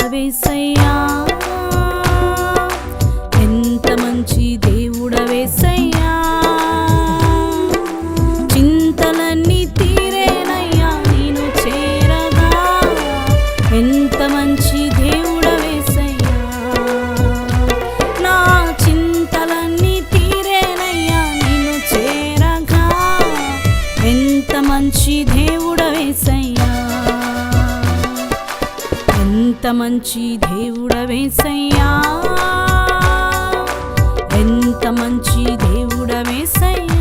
దేవుడవేసయ్యా. ఎంత మంచి దేవుడవేసయ్యా. చింతలన్నీ తీరేనయ్యా నేను చేరగా. ఎంత మంచి నా నేను చేరగా. ఎంత మంచి దేవుడు ఎంత మంచి దేవుడవేసయ్యా ఎంత మంచి దేవుడవేసయ్యా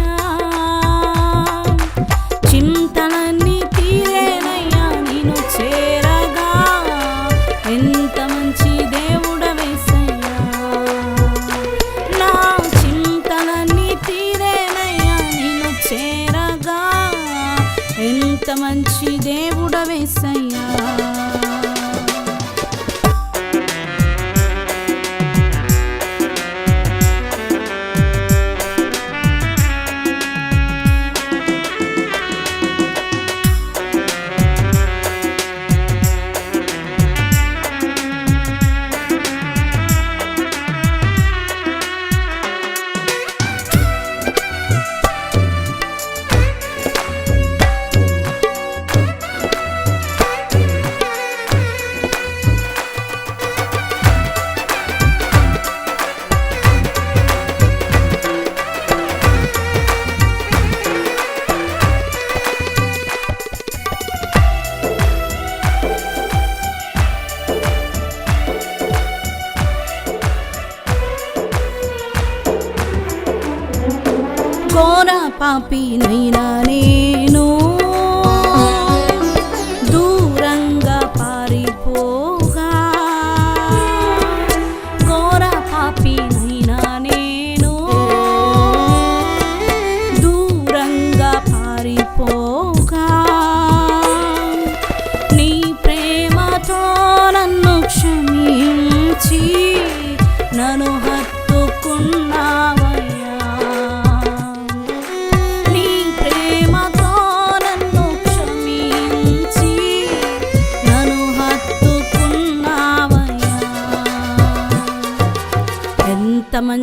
mampi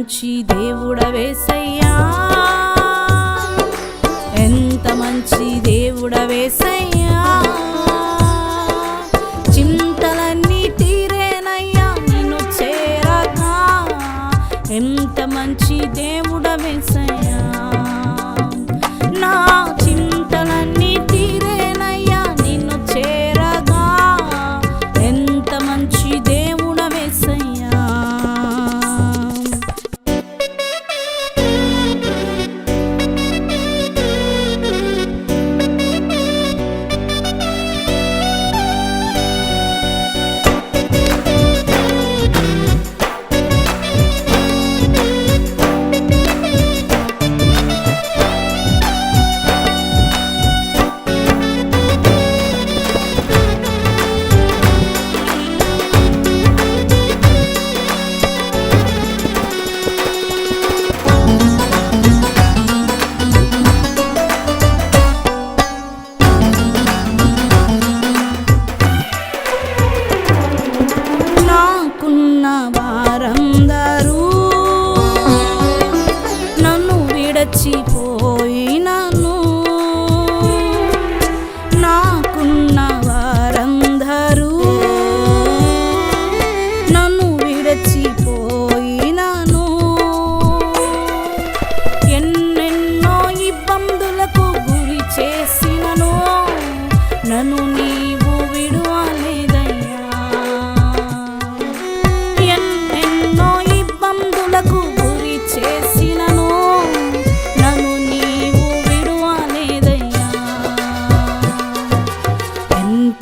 మంచి దేవుడవేసయ్యా. ఎంత మంచి దేవుడవేసయ్యా. 寂寞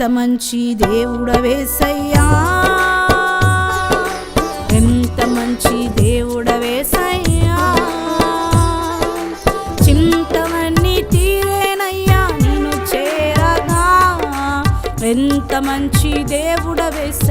మంచి మంచి దేవుడవేసయ్యా ఎంత మంచి దేవుడవేసయ్యా చింతమన్ని తీరేనయ్యా నేను చేరగా. ఎంత మంచి దేవుడవేస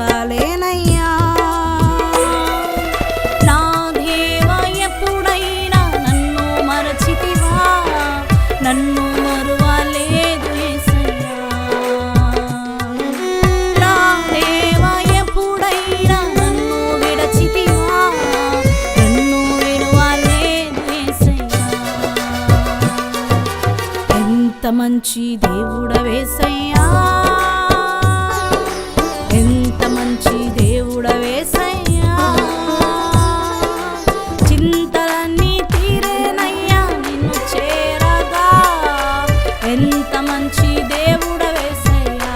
బ్రతుకాలేనయ్యా నా దేవ ఎప్పుడైనా నన్ను మరచితివా? నన్ను మరువలేదు యేసయ్యా నా దేవ ఎప్పుడైనా నన్ను విడచితివా? నన్ను విడువలేదు యేసయ్యా ఎంత మంచి దేవుడ వేసయ్యా చింతలన్నీ తీరేనయ్యా నిన్ను చేరగా. ఎంత మంచి దేవుడ దేవుడవేసయ్యా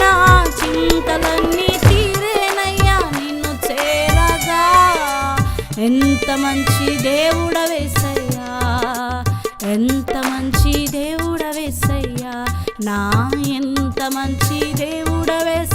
నా చింతలన్నీ తీరేనయ్యా నిన్ను చేరగా. ఎంత మంచి దేవుడ దేవుడవేసయ్యా ఎంత మంచి దేవుడ వేసయ్యా నా ఎంత మంచి దేవుడ ఎన్